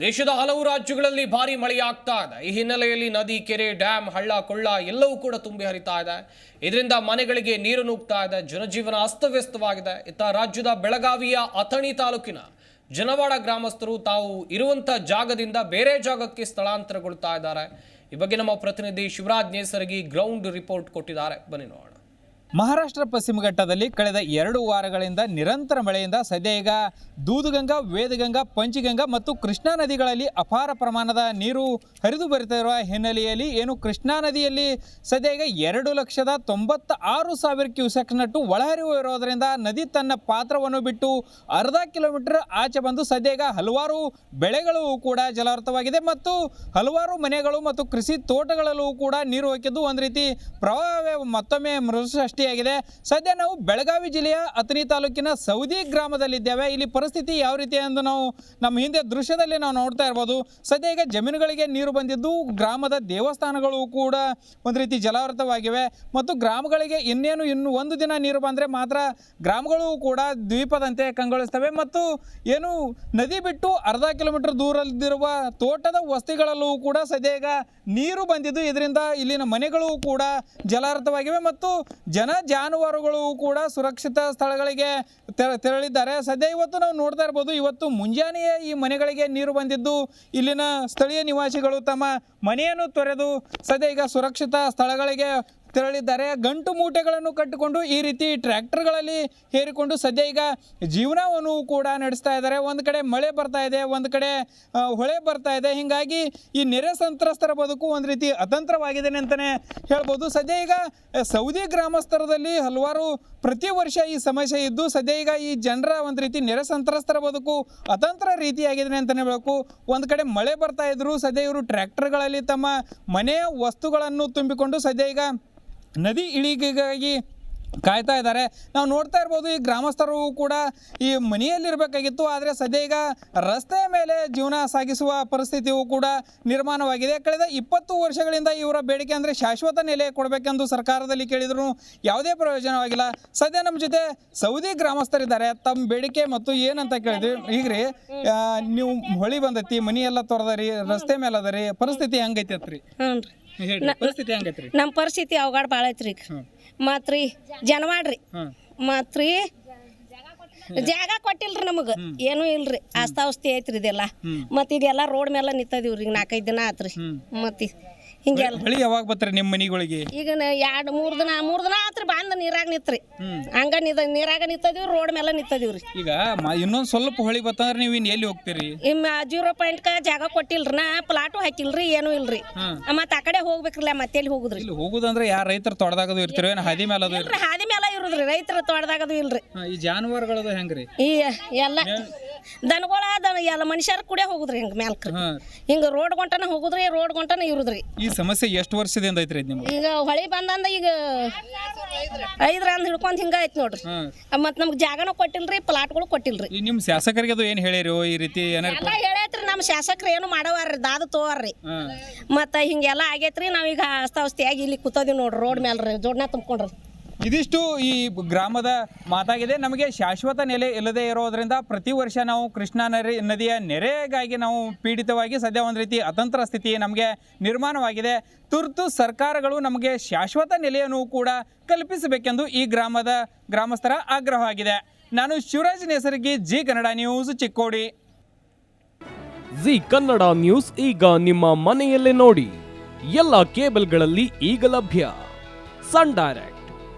ದೇಶದ ಹಲವು ರಾಜ್ಯಗಳಲ್ಲಿ ಭಾರಿ ಮಳೆಯಾಗ್ತಾ ಇದೆ. ಈ ಹಿನ್ನೆಲೆಯಲ್ಲಿ ನದಿ, ಕೆರೆ ಡ್ಯಾಮ್ ಹಳ್ಳ, ಕೊಳ್ಳ ಎಲ್ಲವೂ ಕೂಡ ತುಂಬಿ ಹರಿತಾ ಇದೆ. ಇದರಿಂದ ಮನೆಗಳಿಗೆ ನೀರು ನುಗ್ತಾ ಇದೆ. ಜನಜೀವನ ಅಸ್ತವ್ಯಸ್ತವಾಗಿದೆ. ಇತ್ತ ರಾಜ್ಯದ ಬೆಳಗಾವಿಯ ಅಥಣಿ ತಾಲೂಕಿನ ಜನವಾಡ ಗ್ರಾಮಸ್ಥರು ತಾವು ಇರುವಂತ ಜಾಗದಿಂದ ಬೇರೆ ಜಾಗಕ್ಕೆ ಸ್ಥಳಾಂತರಗೊಳ್ತಾ ಇದ್ದಾರೆ. ಈ ಬಗ್ಗೆ ನಮ್ಮ ಪ್ರತಿನಿಧಿ ಶಿವರಾಜ್ ನೇಸರಗಿ ಗ್ರೌಂಡ್ ರಿಪೋರ್ಟ್ ಕೊಟ್ಟಿದ್ದಾರೆ. ಬನ್ನಿ ನೋಡೋಣ. ಮಹಾರಾಷ್ಟ್ರ ಪಶ್ಚಿಮ ಘಟ್ಟದಲ್ಲಿ ಕಳೆದ ಎರಡು ವಾರಗಳಿಂದ ನಿರಂತರ ಮಳೆಯಿಂದ ಸದ್ಯ ಈಗ ದೂದುಗಂಗಾ ವೇದಗಂಗಾ, ಪಂಚಗಂಗಾ ಮತ್ತು ಕೃಷ್ಣಾ ನದಿಗಳಲ್ಲಿ ಅಪಾರ ಪ್ರಮಾಣದ ನೀರು ಹರಿದು ಬರುತ್ತಿರುವ ಹಿನ್ನೆಲೆಯಲ್ಲಿ ಏನು ಕೃಷ್ಣಾ ನದಿಯಲ್ಲಿ ಸದ್ಯ ಈಗ ಎರಡು ಲಕ್ಷದ ತೊಂಬತ್ತ ಆರು ಸಾವಿರ ಕ್ಯೂಸೆಕ್ನಟ್ಟು ಒಳಹರಿವು ಇರೋದರಿಂದ ನದಿ ತನ್ನ ಪಾತ್ರವನ್ನು ಬಿಟ್ಟು ಅರ್ಧ ಕಿಲೋಮೀಟರ್ ಆಚೆ ಬಂದು ಸದ್ಯ ಈಗ ಹಲವಾರು ಬೆಳೆಗಳು ಕೂಡ ಜಲಾವೃತವಾಗಿದೆ ಮತ್ತು ಹಲವಾರು ಮನೆಗಳು ಮತ್ತು ಕೃಷಿ ತೋಟಗಳಲ್ಲೂ ಕೂಡ ನೀರು ಹಾಕಿದ್ದು ಒಂದು ರೀತಿ ಪ್ರವಾಹವೇ ಮತ್ತೊಮ್ಮೆ ಮರುಸೃಷ್ಟಿಯಾಗಿದೆ ಸದ್ಯ ನಾವು ಬೆಳಗಾವಿ ಜಿಲ್ಲೆಯ ಅತನಿ ತಾಲೂಕಿನ ಸೌದಿ ಗ್ರಾಮದಲ್ಲಿದ್ದೇವೆ. ಇಲ್ಲಿ ಪರಿಸ್ಥಿತಿ ಯಾವ ರೀತಿ ಎಂದು ನಾವು ನಮ್ಮ ಹಿಂದೆ ದೃಶ್ಯದಲ್ಲಿ ನಾವು ನೋಡ್ತಾ ಇರ್ಬೋದು. ಸದ್ಯ ಈಗ ಜಮೀನುಗಳಿಗೆ ನೀರು ಬಂದಿದ್ದು, ಗ್ರಾಮದ ದೇವಸ್ಥಾನಗಳು ಕೂಡ ಒಂದು ರೀತಿ ಜಲಾವೃತವಾಗಿವೆ. ಮತ್ತು ಗ್ರಾಮಗಳಿಗೆ ಇನ್ನೇನು ಇನ್ನು ಒಂದು ದಿನ ನೀರು ಬಂದರೆ ಮಾತ್ರ ಗ್ರಾಮಗಳು ಕೂಡ ದ್ವೀಪದಂತೆ ಕಂಗೊಳಿಸ್ತವೆ. ಮತ್ತು ಏನು ನದಿ ಬಿಟ್ಟು ಅರ್ಧ ಕಿಲೋಮೀಟರ್ ದೂರದಲ್ಲಿರುವ ತೋಟದ ವಸ್ತಿಗಳಲ್ಲೂ ಕೂಡ ಸದ್ಯ ನೀರು ಬಂದಿದ್ದು. ಇದರಿಂದ ಇಲ್ಲಿನ ಮನೆಗಳು ಕೂಡ ಜಲಾವೃತವಾಗಿವೆ. ಮತ್ತು ಜನ ಜಾನುವಾರುಗಳು ಕೂಡ ಸುರಕ್ಷಿತ ಸ್ಥಳಗಳಿಗೆ ತೆರ- ತೆರಳಿದ್ದಾರೆ. ಸದ್ಯ ಇವತ್ತು ನಾವು ನೋಡ್ತಾ ಇರ್ಬೋದು, ಇವತ್ತು ಮುಂಜಾನೆಯೇ ಈ ಮನೆಗಳಿಗೆ ನೀರು ಬಂದಿದ್ದು. ಇಲ್ಲಿನ ಸ್ಥಳೀಯ ನಿವಾಸಿಗಳು ತಮ್ಮ ಮನೆಯನ್ನು ತೊರೆದು ಸದ್ಯ ಈಗ ಸುರಕ್ಷಿತ ಸ್ಥಳಗಳಿಗೆ ತೆರಳಿದ್ದಾರೆ. ಗಂಟು ಮೂಟೆಗಳನ್ನು ಕಟ್ಟಿಕೊಂಡು ಈ ರೀತಿ ಟ್ರ್ಯಾಕ್ಟರ್ಗಳಲ್ಲಿ ಹೇರಿಕೊಂಡು ಸದ್ಯ ಈಗ ಜೀವನವನ್ನು ಕೂಡ ನಡೆಸ್ತಾ ಇದ್ದಾರೆ. ಒಂದು ಕಡೆ ಮಳೆ ಬರ್ತಾ ಇದೆ, ಒಂದು ಕಡೆ ಹೊಳೆ ಬರ್ತಾ ಇದೆ. ಹೀಗಾಗಿ ಈ ನೆರೆ ಸಂತ್ರಸ್ತರ ಬದುಕು ಒಂದು ರೀತಿ ಅತಂತ್ರವಾಗಿದೆ ಅಂತಲೇ ಹೇಳ್ಬೋದು. ಸದ್ಯ ಈಗ ಸೌದಿ ಗ್ರಾಮಸ್ಥರದಲ್ಲಿ ಹಲವಾರು ಪ್ರತಿ ವರ್ಷ ಈ ಸಮಸ್ಯೆ ಇದ್ದು, ಸದ್ಯ ಈಗ ಈ ಜನರ ಒಂದು ರೀತಿ ನೆರೆ ಸಂತ್ರಸ್ತರ ಬದುಕು ಅತಂತ್ರ ರೀತಿಯಾಗಿದೆ ಅಂತಲೇ ಹೇಳಬೇಕು. ಒಂದು ಕಡೆ ಮಳೆ ಬರ್ತಾ ಇದ್ರು ಸದ್ಯ ಇವರು ಟ್ರ್ಯಾಕ್ಟರ್ಗಳಲ್ಲಿ ತಮ್ಮ ಮನೆಯ ವಸ್ತುಗಳನ್ನು ತುಂಬಿಕೊಂಡು ಸದ್ಯ ಈಗ ನದಿ ಇಳಿಗೆಗಾಗಿ ಕಾಯ್ತಾ ಇದ್ದಾರೆ. ನಾವು ನೋಡ್ತಾ ಇರ್ಬೋದು, ಈ ಗ್ರಾಮಸ್ಥರು ಕೂಡ ಈ ಮನೆಯಲ್ಲಿರಬೇಕಾಗಿತ್ತು, ಆದರೆ ಸದ್ಯ ಈಗ ರಸ್ತೆಯ ಮೇಲೆ ಜೀವನ ಸಾಗಿಸುವ ಪರಿಸ್ಥಿತಿಯು ಕೂಡ ನಿರ್ಮಾಣವಾಗಿದೆ. ಕಳೆದ ಇಪ್ಪತ್ತು ವರ್ಷಗಳಿಂದ ಇವರ ಬೇಡಿಕೆ ಅಂದರೆ ಶಾಶ್ವತ ನೆಲೆ ಕೊಡಬೇಕೆಂದು ಸರ್ಕಾರದಲ್ಲಿ ಕೇಳಿದ್ರು ಯಾವುದೇ ಪ್ರಯೋಜನವಾಗಿಲ್ಲ. ಸದ್ಯ ನಮ್ಮ ಜೊತೆ ಸೌದಿ ಗ್ರಾಮಸ್ಥರಿದ್ದಾರೆ. ತಮ್ಮ ಬೇಡಿಕೆ ಮತ್ತು ಏನಂತ ಕೇಳಿದ್ವಿ ಈಗ ರೀ ನೀವು ಹೊಳಿ ಬಂದೈತಿ, ಮನೆಯೆಲ್ಲ ತೊರೆದರಿ, ರಸ್ತೆ ಮೇಲೆ ಅದರಿ, ಪರಿಸ್ಥಿತಿ ಹೆಂಗೈತಿ ರೀ ಹೇಳ್ರಿ ಪರಿಸ್ಥಿತಿ ಹೆಂಗೈತ್ರಿ? ನಮ್ಮ ಪರಿಸ್ಥಿತಿ ಅವಘಡ ಭಾಳ ಐತ್ರಿ ಈಗ. ಜನ ಮಾಡ್ರಿ ಜನವಾಡ್ರಿ. ಹಾಂ. ಮತ್ತು ರೀ ಜಾಗ ಕೊಟ್ಟಿಲ್ರಿ ನಮಗೆ. ಏನೂ ಇಲ್ರಿ. ಆಸ್ತಾವಸ್ತಿ ಐತ್ರಿ ಇದೆಲ್ಲ. ಮತ್ತು ಇದೆಲ್ಲ ರೋಡ್ ಮೇಲೆ ನಿಂತದೀವ್ರಿ ಈಗ ನಾಲ್ಕೈದು ದಿನ ಆತ್ರಿ. ಮತ್ತು ಹಿಂಗೆಲ್ಲ ಹೊಳಿ ಯಾವಾಗ ಬರ್ತಾರೆ ನಿಮ್ಮ ಮನಿಗಳಿಗೆ? ಈಗ ಎರಡು ಮೂರು ದಿನ ಮೂರು ದಿನ ಆತ್ರಿ ಬಂದು ನೀರಾಗ ನಿಂತ್ರಿ. ಹಂಗ ನಿದ ನೀರಾಗ ನಿಂತದೀವಿ ರೋಡ್ ಮೇಲೆ ನಿಂತದೀವ್ರಿ ಈಗ ಮ- ಇನ್ನೊಂದ್ ಸ್ವಲ್ಪ ಹೊಳಿ ಬತ್ತಂದ್ರೆ ನೀವು ಇನ್ನು ಎಲ್ಲಿ ಹೋಗ್ತೀರಿ? ಇಮ್ಮ ಜೀರೋ ಪಾಯಿಂಟ್ಕ ಜಾಗ ಕೊಟ್ಟಿಲ್ರಿ ನಾ ಪ್ಲಾಟು ಹಾಕಿಲ್ರಿ ಏನೂ ಇಲ್ರಿ. ಮತ್ತೆ ಆ ಕಡೆ ಹೋಗ್ಬೇಕ್ರಿ ಮತ್ತೆ ಎಲ್ಲಿ ಹೋಗುದ್ರಿ? ಇಲ್ಲಿ ಹೋಗುದಂದ್ರೆ ಯಾರ ರೈತರು ತೊಡದಾಗದು ಇರ್ತೀರೋ ಏನು? ಹದಿ ಮೇಲೆ ಅದು ಇಲ್ರಿ ಹಾದಿ ಮೇಲೆ ಇರುದ್ರಿ ರೈತರ ತೋಟದಾಗದು ಇಲ್ರಿ. ಈ ಜಾನುವಾರುಗಳದು ಹೆಂಗ್ರಿ? ಈ ಎಲ್ಲ ದನಗಳ ದನ ಎಲ್ಲ ಮನುಷ್ಯರ ಕೂಡ ಹೋಗುದ್ರಿ ಹಿಂಗೆ ಮ್ಯಾಲ್ಕ್ರಿ ಹಿಂಗ ರೋಡ್ ಗೊಂಟನ ಹೋಗುದ್ರಿ ರೋಡ್ ಗೊಂಟನ ಇರುದ್ರಿ. ಈ ಸಮಸ್ಯೆ ಎಷ್ಟು ವರ್ಷದಿಂದ ಐತ್ರಿ ಇದು ನಿಮ್ಗೆ? ಈಗ ಹೊಳಿ ಬಂದಂದ ಈಗ ಐದ್ರ ಅಂದ್ ಹಿಡ್ಕೊಂಡ್ ಹಿಂಗ ಐತ್ ನೋಡ್ರಿ. ಮತ್ ನಮ್ಗೆ ಜಾಗನ ಕೊಟ್ಟಿಲ್ರಿ ಪ್ಲಾಟ್ಗಳು ಕೊಟ್ಟಿಲ್ರಿ. ಈ ನಿಮ್ಮ ಶಾಸಕರಿಗೆ ಅದು ಏನು ಹೇಳಿರಿ ಈ ರೀತಿ ಏನಾರು ಎಲ್ಲ ಹೇಳೈತ್ರಿ ನಮ್ಮ ಶಾಸಕರು ಏನು ಮಾಡವಾರ್ರಿ ದಾದ ತೋವಾರ್ರಿ. ಮತ್ತ ಹಿಂಗೆಲ್ಲ ಆಗೈತ್ರಿ ನಾವೀಗ ಅಸ್ತಾವಸ್ತಿಯಾಗಿ ಇಲ್ಲಿ ಕೂತದಿವಿ ನೋಡ್ರಿ ರೋಡ್ ಮ್ಯಾಲ್ರಿ ಜೋಡ್ನ ತುಂಬ್ಕೊಂಡ್ರಿ. ಇದಿಷ್ಟು ಈ ಗ್ರಾಮದ ಮಾತಾಗಿದೆ. ನಮಗೆ ಶಾಶ್ವತ ನೆಲೆ ಇಲ್ಲದೆ ಇರೋದ್ರಿಂದ ಪ್ರತಿ ವರ್ಷ ನಾವು ಕೃಷ್ಣಾ ನರಿ, ನದಿಯ ನೆರೆಗಾಗಿ ನಾವು ಪೀಡಿತವಾಗಿ ಸದ್ಯ ಒಂದು ರೀತಿ ಅತಂತ್ರ ಸ್ಥಿತಿ ನಮಗೆ ನಿರ್ಮಾಣವಾಗಿದೆ. ತುರ್ತು ಸರ್ಕಾರಗಳು ನಮಗೆ ಶಾಶ್ವತ ನೆಲೆಯನ್ನು ಕೂಡ ಕಲ್ಪಿಸಬೇಕೆಂದು ಈ ಗ್ರಾಮದ ಗ್ರಾಮಸ್ಥರ ಆಗ್ರಹವಾಗಿದೆ ನಾನು Shivaraj Nesargi Zee Kannada news Chikkodi. Zee Kannada news ಈಗ ನಿಮ್ಮ ಮನೆಯಲ್ಲೇ ನೋಡಿ. ಎಲ್ಲ ಕೇಬಲ್ಗಳಲ್ಲಿ ಈಗ ಲಭ್ಯ. Sun Direct.